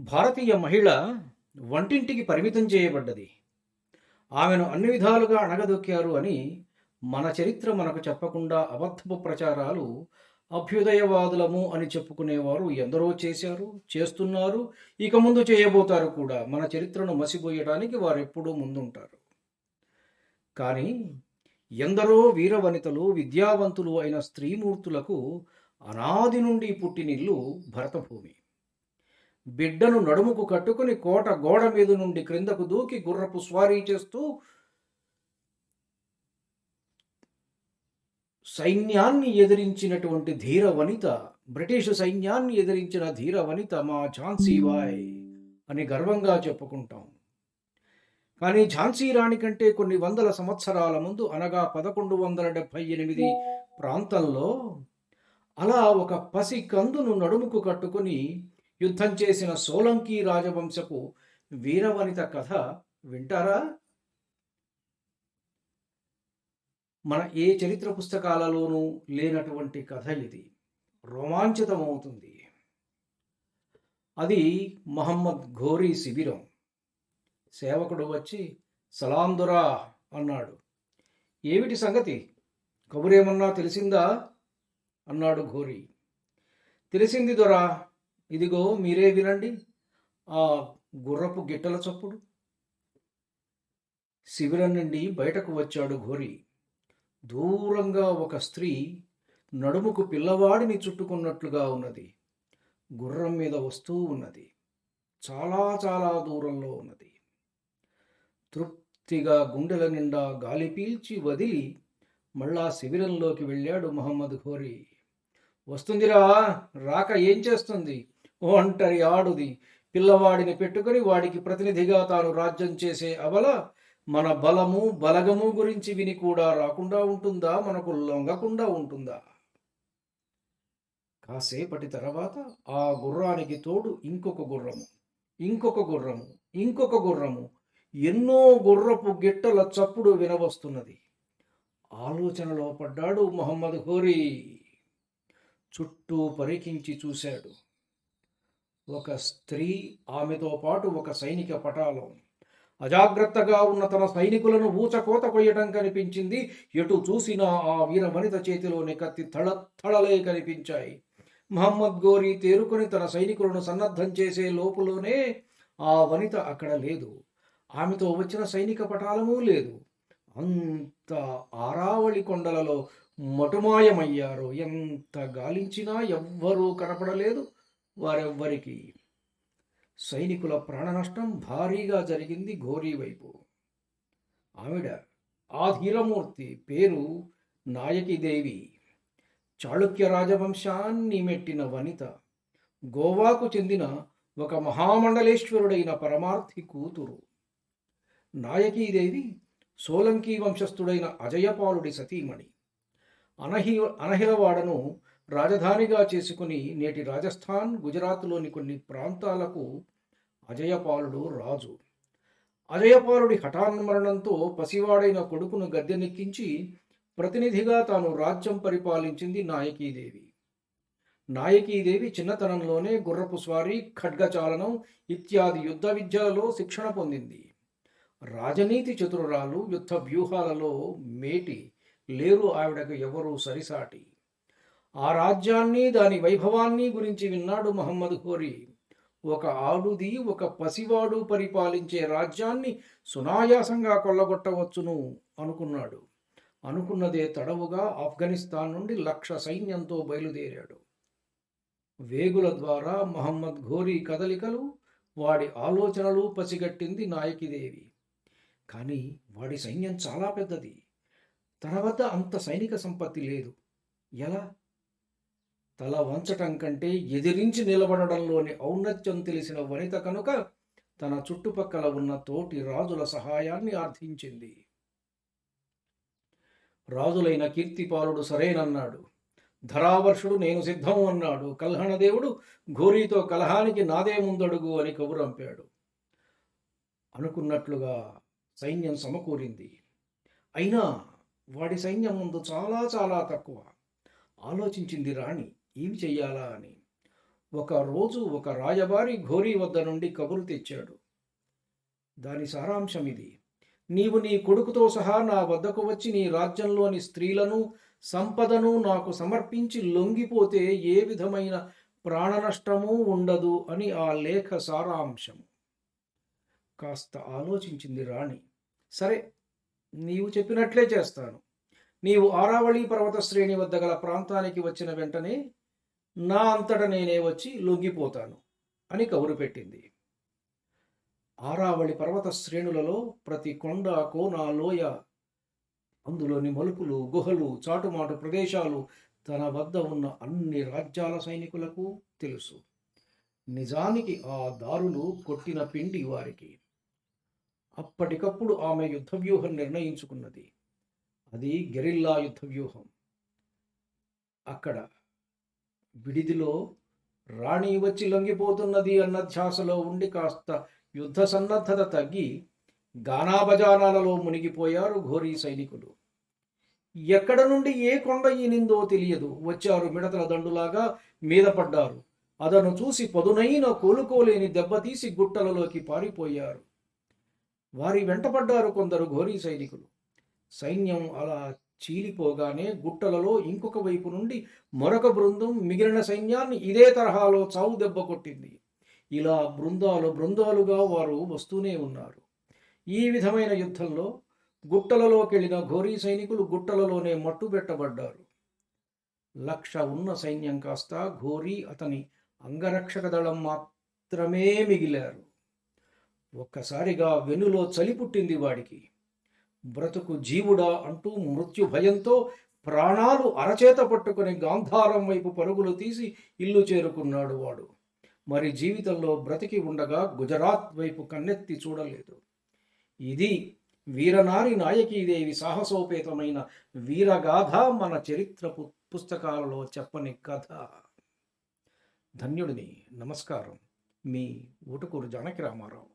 భారతీయ మహిళ వంటింటికి పరిమితం చేయబడ్డది. ఆమెను అన్ని విధాలుగా అణగదొక్కారు అని మన చరిత్ర మనకు చెప్పకుండా అబద్ధపు ప్రచారాలు అభ్యుదయవాదులము అని చెప్పుకునేవారు ఎందరో చేశారు చేస్తున్నారు ఇక ముందు చేయబోతారు కూడా. మన చరిత్రను మసిపోయడానికి వారు ఎప్పుడూ ముందుంటారు. కానీ ఎందరో వీరవనితలు విద్యావంతులు అయిన స్త్రీమూర్తులకు అనాది నుండి పుట్టినిల్లు భరతభూమి. బిడ్డను నడుముకు కట్టుకుని కోట గోడ మీద నుండి క్రిందకు దూకి గుర్రపు స్వారీ చేస్తూ సైన్యాన్ని ఎదిరించినటువంటి ధీర వనిత బ్రిటిష్ సైన్యాన్ని ఎదిరించిన ధీర వనిత మా ఝాన్సీబాయ్ అని గర్వంగా చెప్పుకుంటాం. కానీ ఝాన్సీ రాణి కంటే కొన్ని వందల సంవత్సరాల ముందు అనగా పదకొండు వందల డెబ్భై ఎనిమిది ప్రాంతంలో అలా ఒక పసి కందును నడుముకు కట్టుకుని యుద్ధం చేసిన సోలంకి రాజవంశపు వీరవనిత కథ వింటారా? మన ఏ చరిత్ర పుస్తకాలలోనూ లేనటువంటి కథ ఇది. రోమాంచితమవుతుంది. అది మహమ్మద్ ఘోరీ శిబిరం. సేవకుడు వచ్చి సలాందురా అన్నాడు. ఏమిటి సంగతి? కబురేమన్నా తెలిసిందా? అన్నాడు ఘోరీ. తెలిసింది దొరా ఇదిగో మీరే వినండి. ఆ గుర్రపు గిట్టల చప్పుడు. శిబిరం నుండి బయటకు వచ్చాడు ఘోరి. దూరంగా ఒక స్త్రీ నడుముకు పిల్లవాడిని చుట్టుకున్నట్లుగా ఉన్నది. గుర్రం మీద వస్తూ ఉన్నది. చాలా చాలా దూరంలో ఉన్నది. తృప్తిగా గుండెల నిండా గాలి పీల్చి వదిలి మళ్ళా శిబిరంలోకి వెళ్ళాడు మహమ్మద్ ఘోరీ. వస్తుందిరా రాక ఏం చేస్తుంది? ఒంటరి ఆడుది. పిల్లవాడిని పెట్టుకుని వాడికి ప్రతినిధిగా తాను రాజ్యం చేసే అవల మన బలము బలగము గురించి విని కూడా రాకుండా ఉంటుందా? మనకు లొంగకుండా ఉంటుందా? కాసేపటి తర్వాత ఆ గుర్రానికి తోడు ఇంకొక గుర్రము ఇంకొక గుర్రము ఇంకొక గుర్రము. ఎన్నో గుర్రపు గిట్టల చప్పుడు వినవస్తున్నది. ఆలోచనలో పడ్డాడు మొహమ్మద్ హోరీ. చుట్టూ పరికించి చూశాడు. ఒక స్త్రీ ఆమెతో పాటు ఒక సైనిక పటాలం. అజాగ్రత్తగా ఉన్న తన సైనికులను ఊచకోత కొయ్యడం కనిపించింది. ఎటు చూసినా ఆ వీర వనిత చేతిలోని కత్తి తళ తళలే కనిపించాయి. మహమ్మద్ గోరీ తేరుకొని తన సైనికులను సన్నద్ధం చేసే లోపులోనే ఆ వనిత అక్కడ లేదు. ఆమెతో వచ్చిన సైనిక పటాలమూ లేదు. అంత ఆరావళి కొండలలో మటుమాయమయ్యారు ఎంత గాలించినా ఎవ్వరూ కనపడలేదు. వారెవ్వరికి? సైనికుల ప్రాణ నష్టం భారీగా జరిగింది ఘోరీ వైపు. ఆవిడ ఆ ధీరమూర్తి పేరు నాయకిదేవి. చాళుక్య రాజవంశాన్ని మెట్టిన వనిత. గోవాకు చెందిన ఒక మహామండలేశ్వరుడైన పరమార్థి కూతురు. నాయకీదేవి సోలంకి వంశస్థుడైన అజయపాలుడి సతీమణి. అనహి అనహిలవాడను రాజధానిగా చేసుకుని నేటి రాజస్థాన్ గుజరాత్లోని కొన్ని ప్రాంతాలకు అజయపాలుడు రాజు. అజయపాలుడి హఠాన్మరణంతో పసివాడైన కొడుకును గద్దెనెక్కించి ప్రతినిధిగా తాను రాజ్యం పరిపాలించింది నాయకీదేవి. నాయకీదేవి చిన్నతనంలోనే గుర్రపు స్వారీ ఖడ్గచాలనం ఇత్యాది యుద్ధ విద్యలలో శిక్షణ పొందింది. రాజనీతి చతురురాలు యుద్ధ వ్యూహాలలో మేటి లేరు ఆవిడకు ఎవరూ సరిసాటి. ఆ రాజ్యాన్ని దాని వైభవాన్ని గురించి విన్నాడు మహమ్మద్ హోరీ. ఒక ఆడుది ఒక పసివాడు పరిపాలించే రాజ్యాన్ని సునాయాసంగా కొల్లగొట్టవచ్చును అనుకున్నాడు. అనుకున్నదే తడవుగా ఆఫ్ఘనిస్తాన్ నుండి లక్ష సైన్యంతో బయలుదేరాడు. వేగుల ద్వారా మహమ్మద్ ఘోరీ కదలికలు వాడి ఆలోచనలు పసిగట్టింది నాయకిదేవి. కానీ వాడి సైన్యం చాలా పెద్దది. తన వద్ద అంత సైనిక సంపత్తి లేదు. ఎలా? తల వంచటం కంటే ఎదిరించి నిలబడడంలోని ఔన్నత్యం తెలిసిన వనిత కనుక తన చుట్టుపక్కల ఉన్న తోటి రాజుల సహాయాన్ని ఆర్థించింది. రాజులైన కీర్తిపాలుడు సరేనన్నాడు. ధరావర్షుడు నేను సిద్ధం అన్నాడు. కల్హణదేవుడు ఘోరీతో కలహానికి నాదే ముందడుగు అని కబురంపాడు. అనుకున్నట్లుగా సైన్యం సమకూరింది. అయినా వాడి సైన్యం ముందు చాలా చాలా తక్కువ. ఆలోచించింది రాణి. ఏమి చెయ్యాలా అని. ఒక రోజు ఒక రాయబారి ఘోరీ వద్ద నుండి కబురు తెచ్చాడు. దాని సారాంశం ఇది. నీవు నీ కొడుకుతో సహా నా వద్దకు వచ్చి నీ రాజ్యంలోని స్త్రీలను సంపదను నాకు సమర్పించి లొంగిపోతే ఏ విధమైన ప్రాణ నష్టము ఉండదు అని ఆ లేఖ సారాంశం. కాస్త ఆలోచించింది రాణి. సరే నీవు చెప్పినట్లే చేస్తాను. నీవు ఆరావళి పర్వత శ్రేణి వద్ద గల ప్రాంతానికి వచ్చిన వెంటనే నా అంతట నేనే వచ్చి లొంగిపోతాను అని కబురు పెట్టింది. ఆరావళి పర్వత శ్రేణులలో ప్రతి కొండ కోన లోయ అందులోని మలుపులు గుహలు చాటుమాటు ప్రదేశాలు తన వద్ద ఉన్న అన్ని రాజ్యాల సైనికులకు తెలుసు. నిజానికి ఆ దారులు కొట్టిన పిండి వారికి. అప్పటికప్పుడు ఆమె యుద్ధ వ్యూహం నిర్ణయించుకున్నది. అది గెరిల్లా యుద్ధ వ్యూహం అక్కడ విడిదిలో రాణి వచ్చి లొంగిపోతున్నది అన్న ధ్యాసలో ఉండి కాస్త యుద్ధ సన్నద్ధత తగ్గి గానాభజానాలలో మునిగిపోయారు ఘోరీ సైనికులు. ఎక్కడ నుండి ఏ కొండ ఈనిందో తెలియదు. వచ్చారు మిడతల దండులాగా మీద పడ్డారు. అదను చూసి పదునైన కోలుకోలేని దెబ్బతీసి గుట్టలలోకి పారిపోయారు. వారి వెంటపడ్డారు కొందరు ఘోరీ సైనికులు. సైన్యం అలా చీలిపోగానే గుట్టలలో ఇంకొక వైపు నుండి మరొక బృందం మిగిలిన సైన్యాన్ని ఇదే తరహాలో చావు దెబ్బ కొట్టింది. ఇలా బృందాలు బృందాలుగా వారు వస్తూనే ఉన్నారు. ఈ విధమైన యుద్ధంలో గుట్టలలోకెళ్ళిన ఘోరీ సైనికులు గుట్టలలోనే మట్టుబెట్టబడ్డారు లక్ష ఉన్న సైన్యం కాస్త ఘోరీ అతని అంగరక్షక దళం మాత్రమే మిగిలారు. ఒక్కసారిగా వెనులో చలి పుట్టింది వాడికి. బ్రతుకు జీవుడా అంటూ మృత్యు భయంతో ప్రాణాలు అరచేత పట్టుకుని గాంధారం వైపు పరుగులు తీసి ఇల్లు చేరుకున్నాడు వాడు. మరి జీవితంలో బ్రతికి ఉండగా గుజరాత్ వైపు కన్నెత్తి చూడలేదు. ఇది వీరనారి నాయకీదేవి సాహసోపేతమైన వీరగాథ మన చరిత్ర పుస్తకాలలో చెప్పని కథ. ధన్యుడిని. నమస్కారం. మీ ఊటుకూరు జానకి రామారావు.